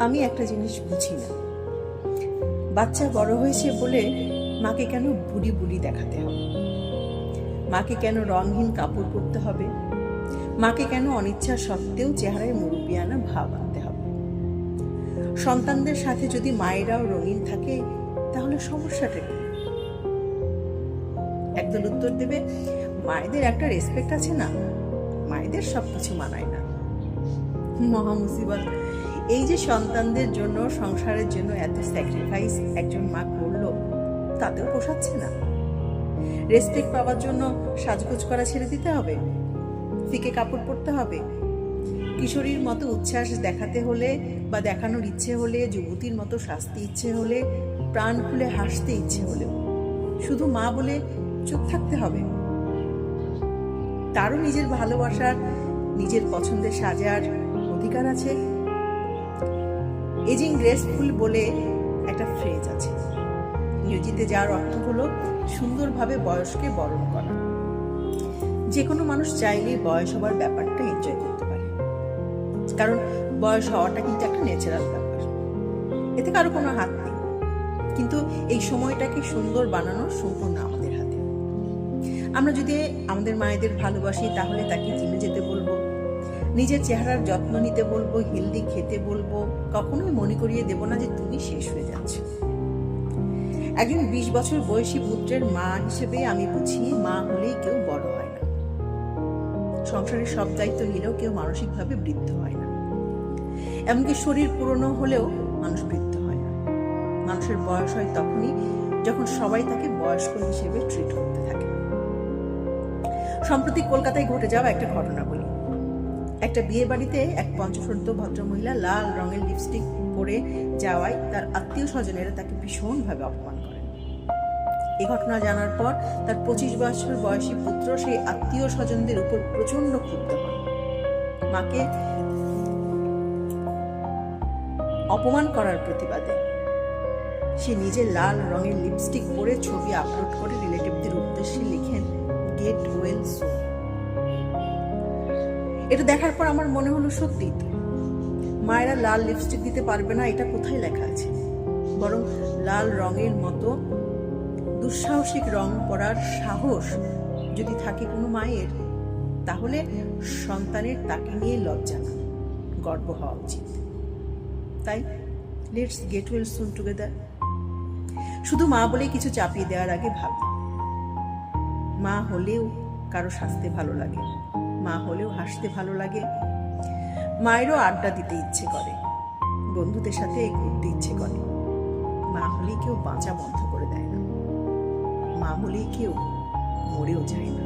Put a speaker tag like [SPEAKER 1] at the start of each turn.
[SPEAKER 1] আমি একটা জিনিস বুঝি না। বাচ্চা বড় হয়েছে বলে মাকে কেন বুড়ি বুড়ি দেখাতে হবে? মাকে কেন রংহীন কাপড় পরতে হবে? মাকে কেন অনিচ্ছা সত্ত্বেও চেহারায় মুরব্বিয়ানা ভাব আনতে হবে? সন্তানদের সাথে যদি মায়েরাও রঙিন থাকে, তাহলে সমস্যাটা কি? একদল উত্তর দেবে, মায়েদের একটা রেসপেক্ট আছে না? মায়েদের সব কিছু মানায় না। মহা মুসিবত। এই যে সন্তানদের জন্য, সংসারের জন্য এত স্যাক্রিফাইস একজন মা করল, তাতেও পোষাচ্ছে না। রেসপেক্ট পাওয়ার জন্য সাজগোজ করা ছেড়ে দিতে হবে, ফিকে কাপড় পরতে হবে। কিশোরীর মতো উচ্ছ্বাস দেখাতে হলে বা দেখানোর ইচ্ছে হলে, যুবতীর মতো শাস্তি ইচ্ছে হলে, প্রাণ খুলে হাসতে ইচ্ছে হলেও। শুধু মা বলে চুপ থাকতে হবে। তারও নিজের ভালোবাসার, নিজের পছন্দের সাজার অধিকার আছে। এজিং গ্রেসফুল বলে একটা ফ্রেজ আছে। ইংরেজিতে যার অর্থ হলো সুন্দরভাবে বয়সকে বরণ করা। যে কোনো মানুষ চাইলে বয়স হবার ব্যাপারটা এনজয় করতে পারে। কারণ বয়স হওয়াটা কিন্তু একটা ন্যাচারাল ব্যাপার। এতে কারও কোনো হাত নেই। কিন্তু এই সময়টাকে সুন্দর বানানো সম্পূর্ণ আমাদের হাতে। আমরা যদি আমাদের মায়েদের ভালোবাসি, তাহলে তাকে জিমে যেতে নিজের চেহারার যত্ন নিতে বলব হেলদি খেতে বলব, কখনোই মনে করিয়ে দেব না যে তুমি শেষ হয়ে যাচ্ছ। একজন বিশ বছর বয়সী পুত্রের মা হিসেবে আমি বুঝি মা হলেই কেউ বড় হয় না। সংসারের সব দায়িত্ব নিলেও কেউ মানসিকভাবে বৃদ্ধ হয় না। এমনকি শরীর পুরনো হলেও মানুষ বৃদ্ধ হয় না। মানুষের বয়স হয় তখনই যখন সবাই তাকে বয়স্ক হিসেবে ট্রিট করতে থাকে। সম্প্রতি কলকাতায় ঘটে যাওয়া একটা ঘটনা বলি। একটা বিয়ে বাড়িতে এক পঞ্চসদ্য ভদ্রমহিলা লাল রঙের লিপস্টিক পরে যাওয়ায় তার আত্মীয় স্বজনেরা তাকে ভীষণভাবে অপমান করেন। এই ঘটনা জানার পর তার পঁচিশ বছর বয়সী পুত্র সেই আত্মীয় স্বজনদের উপর প্রচণ্ড ক্ষুব্ধ হন মাকে অপমান করার প্রতিবাদে সে নিজে লাল রঙের লিপস্টিক পরে ছবি আপলোড করে রিলেটিভদের উদ্দেশ্যে লিখেন গেট ওয়েল সো এটা দেখার পর আমার মনে হলো সত্যি। মায়েরা লাল লিপস্টিক দিতে পারবে না, এটা কোথায় লেখা আছে? বরং লাল রঙের মতো দুঃসাহসিক রং পরার সাহস যদি থাকে কোনো মায়ের, তাহলে সন্তানের তাকে নিয়ে লজ্জা না, গর্ব হওয়া উচিত। তাই let's get well soon together শুধু মা বলেই কিছু চাপিয়ে দেওয়ার আগে ভাবি। মা হলেও কারও সাজতে ভালো লাগে। মা হলেও হাসতে ভালো লাগে। মায়েরও আড্ডা দিতে ইচ্ছে করে, বন্ধুদের সাথে ঘুরতে ইচ্ছে করে। মা হলে কেউ বাঁচা বন্ধ করে দেয় না। মা হলেই কেউ মরেও যায় না।